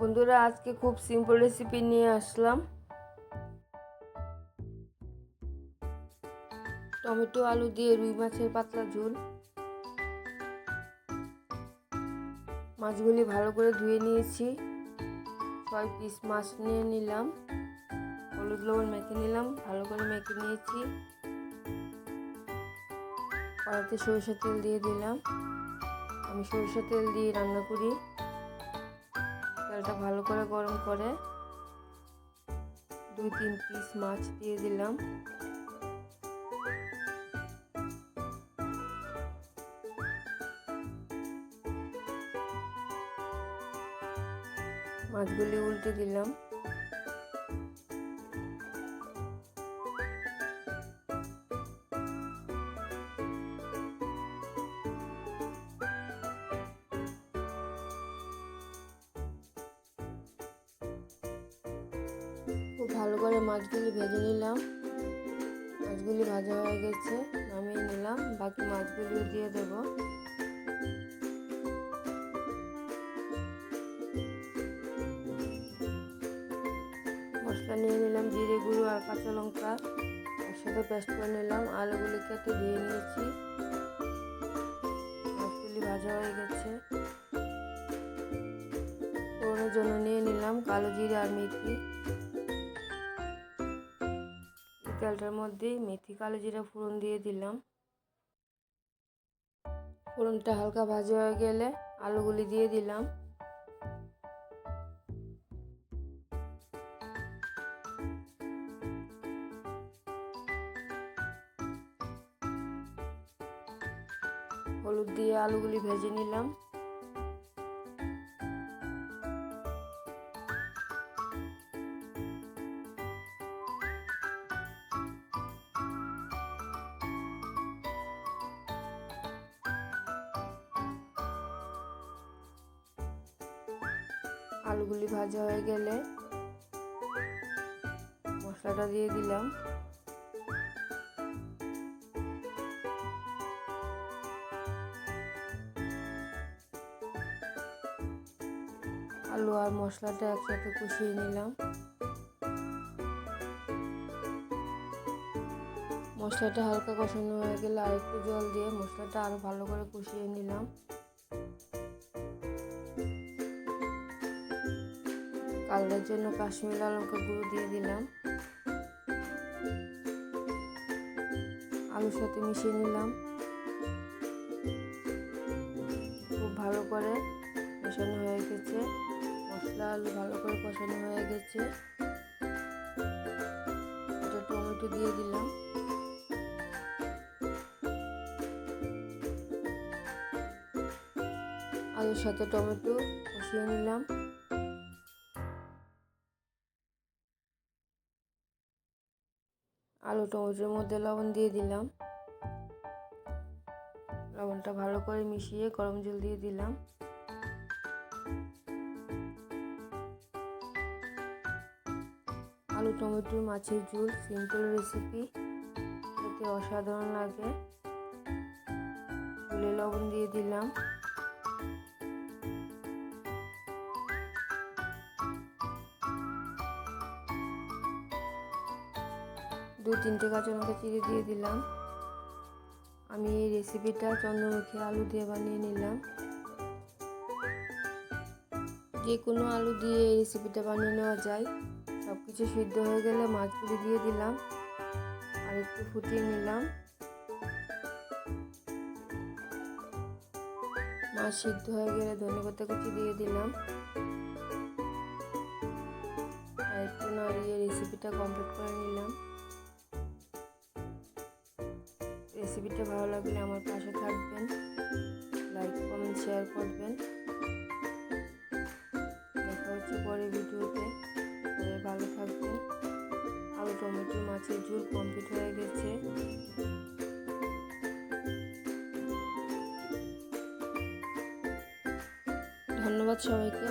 বন্ধুরা, আজকে খুব সিম্পল রেসিপি নিয়ে আসলাম। টমেটো, আলু দিয়ে রুই মাছের পাতলা ঝোল। মাছগুলি ভালো করে ধুয়ে নিয়েছি। ছয় পিস মাছ নিয়ে নিলাম। হলুদ লবণ মেখে নিলাম, ভালো করে মেখে নিয়েছি। কড়াইতে সরিষার তেল দিয়ে দিলাম। আমি সরিষার তেল দিয়ে রান্না করি। তেলটা ভালো করে গরম করে দুই তিন পিস মাছ দিয়ে দিলাম। মাছগুলি উল্টে দিলাম। ভালো করে মাছগুলি ভেজে নিলাম। মাছগুলি ভাজা হয়ে গেছে, নামিয়ে নিলাম। বাকি মাছগুলিও দিয়ে দেব। মশলা নিয়ে নিলাম জিরে গুঁড়ো আর কাঁচা লঙ্কা। একসাথে পেস্ট করে নিলাম। আলুগুলি কেটে ধুয়ে নিয়েছি। মাছগুলি ভাজা হয়ে গেছে। ফোড়নের জন্য নিয়ে নিলাম কালো জিরে আর মেথি। তেলটার মধ্যে মেথি, কালো জিরা ফোড়ন দিয়ে দিলাম। ফোড়নটা হালকা ভাজা হয়ে গেলে আলুগুলি দিয়ে দিলাম। হলুদ দিয়ে আলুগুলি ভেজে নিলাম। আলুগুলি ভাজা হয়ে গেলে মশলাটা দিয়ে দিলাম। আলু আর মশলাটা একসাথে কষিয়ে নিলাম। মশলাটা হালকা কষানো হয়ে গেলে আর একটু জল দিয়ে মশলাটা আরও ভালো করে কষিয়ে নিলাম। কালারের জন্য কাশ্মীর লঙ্কা গুঁড়ো দিয়ে দিলাম। আলুর সাথে মিশিয়ে নিলাম। খুব ভালো করে কষানো হয়ে গেছে। মশলা আলু ভালো করে কষানো হয়ে গেছে। এটা টমেটো দিয়ে দিলাম। আলুর সাথে টমেটো কষিয়ে নিলাম। আলু টমেটোর মধ্যে লবণ দিয়ে দিলাম। লবণটা ভালো করে মিশিয়ে গরম জল দিয়ে দিলাম। আলু টমেটো, মাছের ঝোল, সিম্পল রেসিপি খেতে অসাধারণ লাগে। ঝুলে লবণ দিয়ে দিলাম। দু তিনটে কাঁচা লঙ্কা চিড়ে দিয়ে দিলাম। আমি এই রেসিপিটা চন্দ্রমুখী আলু দিয়ে বানিয়ে নিলাম। যে কোনো আলু দিয়ে এই রেসিপিটা বানিয়ে নেওয়া যায়। সব কিছু সিদ্ধ হয়ে গেলে মাছগুলি দিয়ে দিলাম। আর একটু ফুটিয়ে নিলাম। মাছ সিদ্ধ হয়ে গেলে ধনে পাতা কুচি দিয়ে দিলাম। আর একটু নাড়িয়ে রেসিপিটা কমপ্লিট করে নিলাম। রেসিপিটা ভালো লাগলে আমার পাশে থাকবেন। লাইক কমেন্ট শেয়ার করবেন। দেখা হচ্ছে পরের ভিডিওতে। ভালো থাকবেন। আলু, টমেটো, মাছের ঝোল কমপ্লিট হয়ে গেছে। ধন্যবাদ সবাইকে।